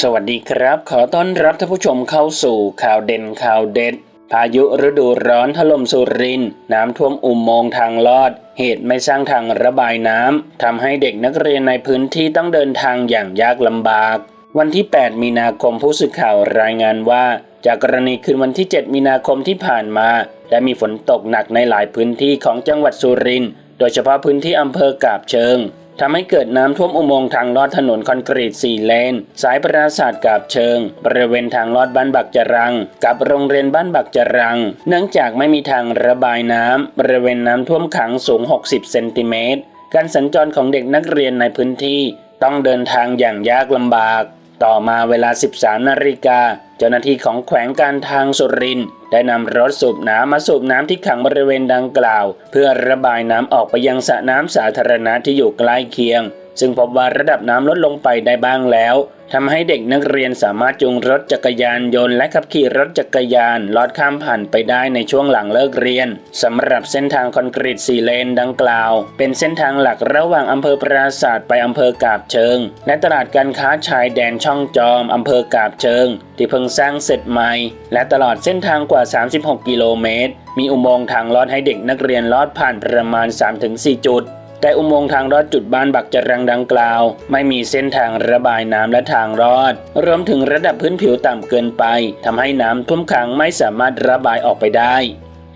สวัสดีครับ ขอต้อนรับท่านผู้ชมเข้าสู่ข่าวเด่นข่าวเด็ด พายุฤดูร้อนถล่มสุรินทร์น้ำท่วมอุโมงค์ทางลอด เหตุไม่สร้างทางระบายน้ำทำให้เด็กนักเรียนในพื้นที่ต้องเดินทางอย่างยากลำบาก วันที่ 8 มีนาคมผู้สื่อข่าวรายงานว่า จากกรณีคืนวันที่ 7 มีนาคมที่ผ่านมา และมีฝนตกหนักในหลายพื้นที่ของจังหวัดสุรินทร์โดยเฉพาะพื้นที่อำเภอกาบเชิง ทำให้เกิดน้ำท่วมอุโมงค์ทางลอดถนนคอนกรีต 4 เลน สายปราสาทกาบเชิง บริเวณทางลอดบ้านบักจรัง กับโรงเรียนบ้านบักจรัง เนื่องจากไม่มีทางระบายน้ำบริเวณน้ำท่วมขังสูง 60 เซนติเมตร การสัญจรของเด็กนักเรียนในพื้นที่ ต้องเดินทางอย่างยากลำบาก ต่อมาเวลา 13 นาฬิกา เจ้าหน้าที่ของแขวงการทางสุรินทร์ได้นำรถสูบน้ำมาสูบน้ำที่ขังบริเวณดังกล่าว เพื่อระบายน้ำออกไปยังสระน้ำสาธารณะที่อยู่ใกล้เคียง ซึ่งพบว่าระดับน้ำลดลงไปได้บ้างแล้วทำให้เด็กนักเรียนสามารถจูงรถจักรยานยนต์และขับขี่รถจักรยานลอดข้ามผ่านไปได้ในช่วงหลังเลิกเรียนสำหรับเส้นทางคอนกรีตสี่เลนดังกล่าว เป็นเส้นทางหลักระหว่างอำเภอปราศาสตร์ไปอำเภอกาบเชิง และตลาดการค้าชายแดนช่องจอมอำเภอกาบเชิง ที่เพิ่งสร้างเสร็จใหม่ และตลอดเส้นทางกว่า 36 กิโลเมตร มีอุโมงค์ทางลอดให้เด็กนักเรียนลอดผ่านประมาณ 3-4 จุด แต่อุโมงค์ทางรอดจุดบ้านบักจรังดังกล่าว ไม่มีเส้นทางระบายน้ำและทางรอด รวมถึงระดับพื้นผิวต่ำเกินไปทำให้น้ำท่วมขังไม่สามารถระบายออกไปได้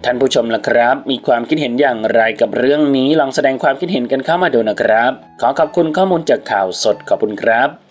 ท่านผู้ชมล่ะครับ มีความคิดเห็นอย่างไรกับเรื่องนี้ลองแสดงความคิดเห็นกันเข้ามาดูนะครับ ขอขอบคุณข้อมูลจากข่าวสดขอบคุณครับ